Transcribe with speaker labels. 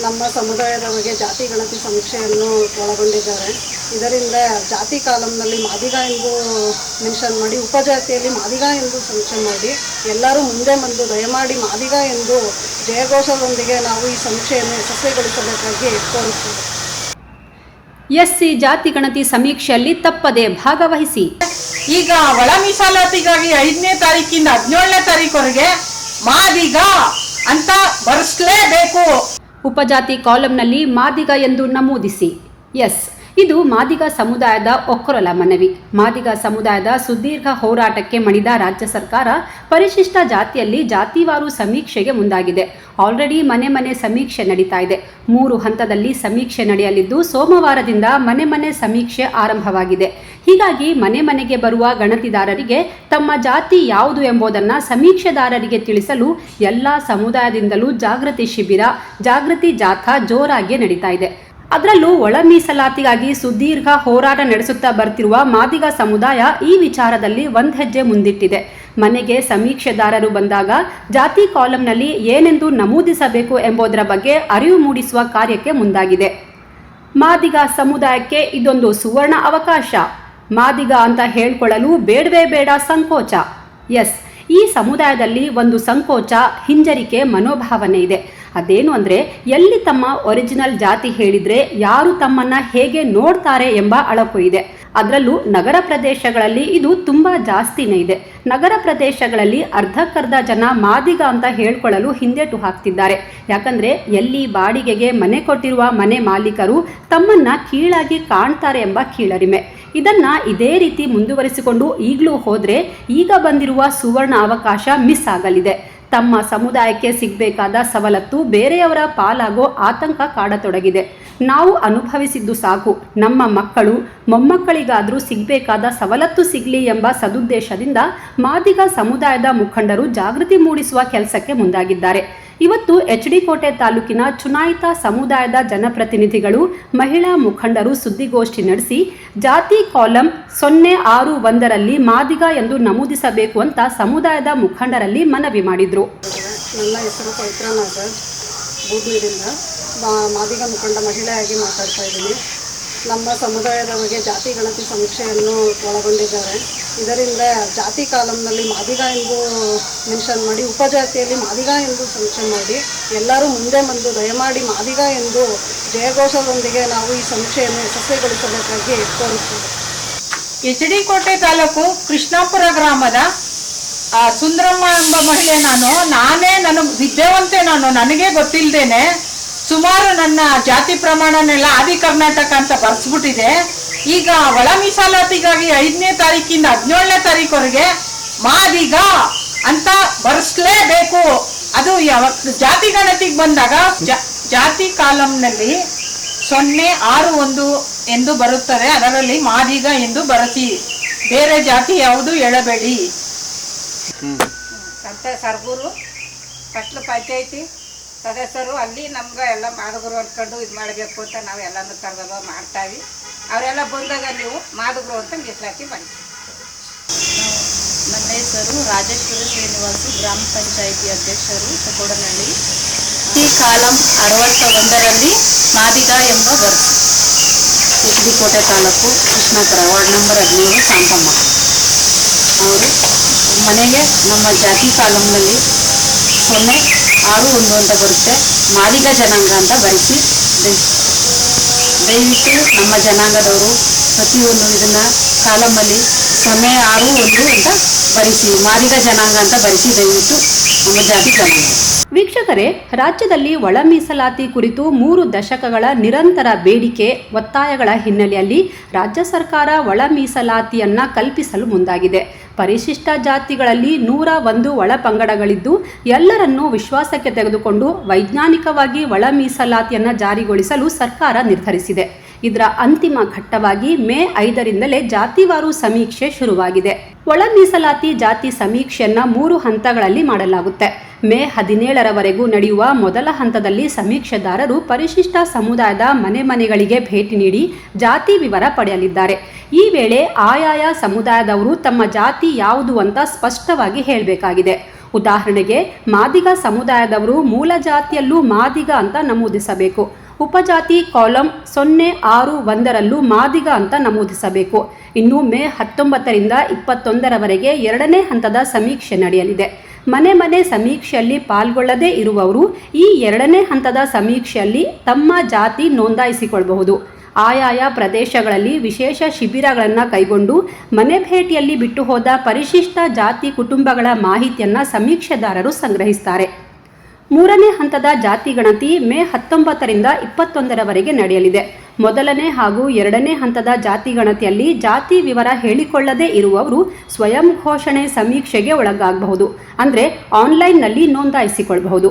Speaker 1: ನಮ್ಮ ಸಮುದಾಯದ ಬಗ್ಗೆ ಜಾತಿ ಗಣತಿ ಸಮೀಕ್ಷೆಯನ್ನು ಒಳಗೊಂಡಿದ್ದಾರೆ. ಇದರಿಂದ ಜಾತಿ ಕಾಲಂನಲ್ಲಿ ಮಾದಿಗ ಎಂದು ಮೆನ್ಷನ್ ಮಾಡಿ ಉಪಜಾತಿಯಲ್ಲಿ ಮಾದಿಗ ಎಂದು ಸಮೀಕ್ಷೆ ಮಾಡಿ ಎಲ್ಲರೂ ಮುಂದೆ ಬಂದು ದಯಮಾಡಿ ಮಾದಿಗ ಎಂದು ಜಯಘೋಷದೊಂದಿಗೆ ನಾವು ಈ ಸಮೀಕ್ಷೆಯನ್ನು ಯಶಸ್ವಿಗೊಳಿಸಬೇಕಾಗಿ ಕೋರುತ್ತೇವೆ.
Speaker 2: ಎಸ್ಸಿ ಜಾತಿ ಗಣತಿ ಸಮೀಕ್ಷೆಯಲ್ಲಿ ತಪ್ಪದೆ ಭಾಗವಹಿಸಿ.
Speaker 3: ಈಗ ಒಳ ಮೀಸಲಾತಿಗಾಗಿ ಐದನೇ ತಾರೀಕಿಂದ ಹದಿನೇಳನೇ ತಾರೀಕುವರೆಗೆ ಮಾದಿಗ ಅಂತ ಬರೆಸ್ಲೇಬೇಕು.
Speaker 2: ಉಪಜಾತಿ ಕಾಲಂನಲ್ಲಿ ಮಾದಿಗ ಎಂದು ನಮೂದಿಸಿ. ಎಸ್. ಇದು ಮಾದಿಗ ಸಮುದಾಯದ ಒಕ್ಕೊರಲ ಮನವಿ. ಮಾದಿಗ ಸಮುದಾಯದ ಸುದೀರ್ಘ ಹೋರಾಟಕ್ಕೆ ಮಣಿದ ರಾಜ್ಯ ಸರ್ಕಾರ ಪರಿಶಿಷ್ಟ ಜಾತಿಯಲ್ಲಿ ಜಾತಿವಾರು ಸಮೀಕ್ಷೆಗೆ ಮುಂದಾಗಿದೆ. ಆಲ್ರೆಡಿ ಮನೆ ಮನೆ ಸಮೀಕ್ಷೆ ನಡೀತಾ ಇದೆ. ಮೂರು ಹಂತದಲ್ಲಿ ಸಮೀಕ್ಷೆ ನಡೆಯಲಿದ್ದು, ಸೋಮವಾರದಿಂದ ಮನೆ ಮನೆ ಸಮೀಕ್ಷೆ ಆರಂಭವಾಗಿದೆ. ಹೀಗಾಗಿ ಮನೆ ಮನೆಗೆ ಬರುವ ಗಣತಿದಾರರಿಗೆ ತಮ್ಮ ಜಾತಿ ಯಾವುದು ಎಂಬುದನ್ನು ಸಮೀಕ್ಷೆದಾರರಿಗೆ ತಿಳಿಸಲು ಎಲ್ಲ ಸಮುದಾಯದಿಂದಲೂ ಜಾಗೃತಿ ಶಿಬಿರ, ಜಾಗೃತಿ ಜಾಥಾ ಜೋರಾಗಿ ನಡೀತಾ ಇದೆ. ಅದರಲ್ಲೂ ಒಳ ಮೀಸಲಾತಿಗಾಗಿ ಸುದೀರ್ಘ ಹೋರಾಟ ನಡೆಸುತ್ತಾ ಬರ್ತಿರುವ ಮಾದಿಗ ಸಮುದಾಯ ಈ ವಿಚಾರದಲ್ಲಿ ಒಂದು ಹೆಜ್ಜೆ ಮುಂದಿಟ್ಟಿದೆ. ಮನೆಗೆ ಸಮೀಕ್ಷೆದಾರರು ಬಂದಾಗ, ಜಾತಿ ಕಾಲಂನಲ್ಲಿ ಏನೆಂದು ನಮೂದಿಸಬೇಕು ಎಂಬುದರ ಬಗ್ಗೆ ಅರಿವು ಮೂಡಿಸುವ ಕಾರ್ಯಕ್ಕೆ ಮುಂದಾಗಿದೆ. ಮಾದಿಗ ಸಮುದಾಯಕ್ಕೆ ಇದೊಂದು ಸುವರ್ಣ ಅವಕಾಶ. ಮಾದಿಗ ಅಂತ ಹೇಳ್ಕೊಳ್ಳಲು ಬೇಡವೇ ಬೇಡ ಸಂಕೋಚ. ಎಸ್, ಈ ಸಮುದಾಯದಲ್ಲಿ ಒಂದು ಸಂಕೋಚ, ಹಿಂಜರಿಕೆ, ಮನೋಭಾವನೆ ಇದೆ. ಅದೇನು ಅಂದರೆ, ಎಲ್ಲಿ ತಮ್ಮ ಒರಿಜಿನಲ್ ಜಾತಿ ಹೇಳಿದರೆ ಯಾರು ತಮ್ಮನ್ನು ಹೇಗೆ ನೋಡ್ತಾರೆ ಎಂಬ ಅಳಕು ಇದೆ. ಅದರಲ್ಲೂ ನಗರ ಪ್ರದೇಶಗಳಲ್ಲಿ ಇದು ತುಂಬ ಜಾಸ್ತಿನೇ ಇದೆ. ನಗರ ಪ್ರದೇಶಗಳಲ್ಲಿ ಅರ್ಧಕ್ಕರ್ಧ ಜನ ಮಾದಿಗ ಅಂತ ಹೇಳ್ಕೊಳ್ಳಲು ಹಿಂದೇಟು ಹಾಕ್ತಿದ್ದಾರೆ. ಯಾಕಂದರೆ, ಎಲ್ಲಿ ಬಾಡಿಗೆಗೆ ಮನೆ ಕೊಟ್ಟಿರುವ ಮನೆ ಮಾಲೀಕರು ತಮ್ಮನ್ನ ಕೀಳಾಗಿ ಕಾಣ್ತಾರೆ ಎಂಬ ಕೀಳರಿಮೆ. ಇದನ್ನ ಇದೇ ರೀತಿ ಮುಂದುವರಿಸಿಕೊಂಡು ಈಗಲೂ ಹೋದರೆ ಈಗ ಬಂದಿರುವ ಸುವರ್ಣ ಅವಕಾಶ ಮಿಸ್ ಆಗಲಿದೆ. ತಮ್ಮ ಸಮುದಾಯಕ್ಕೆ ಸಿಗಬೇಕಾದ ಸವಲತ್ತು ಬೇರೆಯವರ ಪಾಲಾಗೋ ಆತಂಕ ಕಾಡತೊಡಗಿದೆ. ನಾವು ಅನುಭವಿಸಿದ್ದು ಸಾಕು. ನಮ್ಮ ಮಕ್ಕಳು, ಮೊಮ್ಮಕ್ಕಳಿಗಾದರೂ ಸಿಗಬೇಕಾದ ಸವಲತ್ತು ಸಿಗಲಿ ಎಂಬ ಸದುದ್ದೇಶದಿಂದ ಮಾದಿಗ ಸಮುದಾಯದ ಮುಖಂಡರು ಜಾಗೃತಿ ಮೂಡಿಸುವ ಕೆಲಸಕ್ಕೆ ಮುಂದಾಗಿದ್ದಾರೆ. ಇವತ್ತು ಎಚ್ ಡಿ ಕೋಟೆ ತಾಲೂಕಿನ ಚುನಾಯಿತ ಸಮುದಾಯದ ಜನಪ್ರತಿನಿಧಿಗಳು, ಮಹಿಳಾ ಮುಖಂಡರು ಸುದ್ದಿಗೋಷ್ಠಿ ನಡೆಸಿ, ಜಾತಿ ಕಾಲಂ ಸೊನ್ನೆ ಆರು ಒಂದರಲ್ಲಿ ಮಾದಿಗ ಎಂದು ನಮೂದಿಸಬೇಕು ಅಂತ ಸಮುದಾಯದ ಮುಖಂಡರಲ್ಲಿ ಮನವಿ ಮಾಡಿದ್ರು.
Speaker 1: ನನ್ನ ಹೆಸರು ಪವಿತ್ರ ನಾಗರ್ ಬೂದ್ನೂರಿಂದ ಮಾ- ಮಾದಿಗ ಮುಖಂಡ ಮಹಿಳೆಯಾಗಿ ಮಾತಾಡ್ತಾ ಇದ್ದೀನಿ. ನಮ್ಮ ಸಮುದಾಯದ ಬಗ್ಗೆ ಜಾತಿ ಗಣತಿ ಸಮೀಕ್ಷೆಯನ್ನು ಒಳಗೊಂಡಿದ್ದಾರೆ. ಇದರಿಂದ ಜಾತಿ ಕಾಲಂನಲ್ಲಿ ಮಾದಿಗ ಎಂದು ಮೆನ್ಷನ್ ಮಾಡಿ ಉಪಜಾತಿಯಲ್ಲಿ ಮಾದಿಗ ಎಂದು ಸಮೀಕ್ಷೆ ಮಾಡಿ ಎಲ್ಲರೂ ಮುಂದೆ ಬಂದು ದಯಮಾಡಿ ಮಾದಿಗ ಎಂದು ಜಯಘೋಷದೊಂದಿಗೆ ನಾವು ಈ ಸಮೀಕ್ಷೆಯನ್ನು ಯಶಸ್ವಿಗೊಳಿಸಬೇಕಾಗಿ ಕೋರುತ್ತೇವೆ.
Speaker 3: ಎಚ್ ಡಿ ಕೋಟೆ ತಾಲೂಕು ಕೃಷ್ಣಾಪುರ ಗ್ರಾಮದ ಆ, ಸುಂದರಮ್ಮ ಎಂಬ ಮಹಿಳೆ ನಾನು ನಾನೇ ನನಗೆ ವಿದ್ಯಾವಂತೆ ನಾನು ನನಗೆ ಗೊತ್ತಿಲ್ಲದೇನೆ ಸುಮಾರು ನನ್ನ ಜಾತಿ ಪ್ರಮಾಣನೆಲ್ಲ ಆದಿ ಕರ್ನಾಟಕ ಅಂತ ಬರ್ಸ್ಬಿಟ್ಟಿದೆ. ಈಗ ಒಳ ಮೀಸಲಾತಿಗಾಗಿ ಐದನೇ ತಾರೀಕಿಂದ ಹದಿನೇಳನೇ ತಾರೀಕುವರೆಗೆ ಮಾದಿಗ ಅಂತ ಬರೆಸ್ಲೇಬೇಕು. ಅದು ಯಾವ ಜಾತಿ ಗಣತಿಗೆ ಬಂದಾಗ ಜಾತಿ ಕಾಲಂನಲ್ಲಿ ಸೊನ್ನೆ ಆರು ಒಂದು ಎಂದು ಬರುತ್ತದೆ. ಅದರಲ್ಲಿ ಮಾದಿಗ ಎಂದು ಬರೆಸಿ. ಬೇರೆ ಜಾತಿ ಯಾವುದು ಎಳಬೇಡಿ
Speaker 4: ಸಂತೆ ಸರ್ಗೂರು ಕಟ್ಲು ಪಂಚಾಯತಿ ಸದಸ್ಯರು ಅಲ್ಲಿ ನಮ್ಗೆ ಎಲ್ಲ ಮಾದಗರು ಅಂದ್ಕೊಂಡು ಇದು ಮಾಡಬೇಕು ಅಂತ ನಾವು ಎಲ್ಲನೂ ಕರೆದಲ್ವ ಮಾಡ್ತಾವಿ. ಅವರೆಲ್ಲ ಬಂದಾಗ ನೀವು ಮಾದಗರು ಅಂತ ಮೀಸಲಾತಿ ಬನ್ನಿ
Speaker 5: ನನ್ನ ಹೆಸರು ರಾಜೇಶ್ವರಿ ಶ್ರೀನಿವಾಸು, ಗ್ರಾಮ ಪಂಚಾಯಿತಿ ಅಧ್ಯಕ್ಷರು ಚಕೋಡನಹಳ್ಳಿ ಈ ಕಾಲಂ ಅರವತ್ತ ಒಂದರಲ್ಲಿ ಮಾದಿಗ ಎಂಬ ವರ್ಗ. ಕೋಟೆ ತಾಲೂಕು ಕೃಷ್ಣಪುರ ವಾರ್ಡ್ ನಂಬರ್ ಹದಿನೇಳು ಶಾಂತಮ್ಮ. ಅವರು ಮನೆಗೆ ನಮ್ಮ ಜಾತಿ ಕಾಲಂನಲ್ಲಿ ಸೊನ್ನೆ ಆರು ಒಂದು ಅಂತ ಬರುತ್ತೆ. ಮಾದಿಗ ಜನಾಂಗ ಅಂತ ಬರೆಸಿ. ದಯವಿಟ್ಟು ನಮ್ಮ ಜನಾಂಗದವರು ಪ್ರತಿಯೊಂದು ಇದನ್ನ ಕಾಲಮಲ್ಲಿ ಸೊನ್ನೆ ಆರು ಒಂದು ಅಂತ ಬರೆಸಿ, ಮಾದಿಗ ಜನಾಂಗ ಅಂತ ಬರೆಸಿ ದಯವಿಟ್ಟು ನಮ್ಮ ಜಾತಿ ಜನಾಂಗ
Speaker 2: ವೀಕ್ಷಕರೇ, ರಾಜ್ಯದಲ್ಲಿ ಒಳ ಮೀಸಲಾತಿ ಕುರಿತು ಮೂರು ದಶಕಗಳ ನಿರಂತರ ಬೇಡಿಕೆ, ಒತ್ತಾಯಗಳ ಹಿನ್ನೆಲೆಯಲ್ಲಿ ರಾಜ್ಯ ಸರ್ಕಾರ ಒಳ ಮೀಸಲಾತಿಯನ್ನು ಕಲ್ಪಿಸಲು ಮುಂದಾಗಿದೆ. ಪರಿಶಿಷ್ಟ ಜಾತಿಗಳಲ್ಲಿ ನೂರ ಒಂದು ಒಳ ಪಂಗಡಗಳಿದ್ದು ಎಲ್ಲರನ್ನೂ ವಿಶ್ವಾಸಕ್ಕೆ ತೆಗೆದುಕೊಂಡು ವೈಜ್ಞಾನಿಕವಾಗಿ ಒಳ ಮೀಸಲಾತಿಯನ್ನು ಜಾರಿಗೊಳಿಸಲು ಸರ್ಕಾರ ನಿರ್ಧರಿಸಿದೆ. ಇದರ ಅಂತಿಮ ಘಟ್ಟವಾಗಿ ಮೇ ಐದರಿಂದಲೇ ಜಾತಿವಾರು ಸಮೀಕ್ಷೆ ಶುರುವಾಗಿದೆ. ಒಳ ಮೀಸಲಾತಿ ಜಾತಿ ಸಮೀಕ್ಷೆಯನ್ನ ಮೂರು ಹಂತಗಳಲ್ಲಿ ಮಾಡಲಾಗುತ್ತೆ. ಮೇ ಹದಿನೇಳರವರೆಗೂ ನಡೆಯುವ ಮೊದಲ ಹಂತದಲ್ಲಿ ಸಮೀಕ್ಷೆದಾರರು ಪರಿಶಿಷ್ಟ ಸಮುದಾಯದ ಮನೆ ಮನೆಗಳಿಗೆ ಭೇಟಿ ನೀಡಿ ಜಾತಿ ವಿವರ ಪಡೆಯಲಿದ್ದಾರೆ. ಈ ವೇಳೆ ಆಯಾಯ ಸಮುದಾಯದವರು ತಮ್ಮ ಜಾತಿ ಯಾವುದು ಅಂತ ಸ್ಪಷ್ಟವಾಗಿ ಹೇಳಬೇಕಾಗಿದೆ. ಉದಾಹರಣೆಗೆ, ಮಾದಿಗ ಸಮುದಾಯದವರು ಮೂಲ ಜಾತಿಯಲ್ಲೂ ಮಾದಿಗ ಅಂತ ನಮೂದಿಸಬೇಕು. ಉಪಜಾತಿ ಕಾಲಂ ಸೊನ್ನೆ ಆರು ಒಂದರಲ್ಲೂ ಮಾದಿಗ ಅಂತ ನಮೂದಿಸಬೇಕು. ಇನ್ನು ಮೇ ಹತ್ತೊಂಬತ್ತರಿಂದ ಇಪ್ಪತ್ತೊಂದರವರೆಗೆ ಎರಡನೇ ಹಂತದ ಸಮೀಕ್ಷೆ ನಡೆಯಲಿದೆ. ಮನೆ ಮನೆ ಸಮೀಕ್ಷೆಯಲ್ಲಿ ಪಾಲ್ಗೊಳ್ಳದೇ ಇರುವವರು ಈ ಎರಡನೇ ಹಂತದ ಸಮೀಕ್ಷೆಯಲ್ಲಿ ತಮ್ಮ ಜಾತಿ ನೋಂದಾಯಿಸಿಕೊಳ್ಳಬಹುದು. ಆಯಾಯ ಪ್ರದೇಶಗಳಲ್ಲಿ ವಿಶೇಷ ಶಿಬಿರಗಳನ್ನು ಕೈಗೊಂಡು ಮನೆ ಭೇಟಿಯಲ್ಲಿ ಬಿಟ್ಟು ಹೋದ ಪರಿಶಿಷ್ಟ ಜಾತಿ ಕುಟುಂಬಗಳ ಮಾಹಿತಿಯನ್ನು ಸಮೀಕ್ಷೆದಾರರು ಸಂಗ್ರಹಿಸ್ತಾರೆ. ಮೂರನೇ ಹಂತದ ಜಾತಿ ಗಣತಿ ಮೇ ಹತ್ತೊಂಬತ್ತರಿಂದ ಇಪ್ಪತ್ತೊಂದರವರೆಗೆ ನಡೆಯಲಿದೆ ಮೊದಲನೇ ಹಾಗೂ ಎರಡನೇ ಹಂತದ ಜಾತಿ ಗಣತಿಯಲ್ಲಿ ಜಾತಿ ವಿವರ ಹೇಳಿಕೊಳ್ಳದೇ ಇರುವವರು ಸ್ವಯಂ ಘೋಷಣೆ ಸಮೀಕ್ಷೆಗೆ ಒಳಗಾಗಬಹುದು ಅಂದ್ರೆ ಆನ್ಲೈನ್ನಲ್ಲಿ ನೋಂದಾಯಿಸಿಕೊಳ್ಳಬಹುದು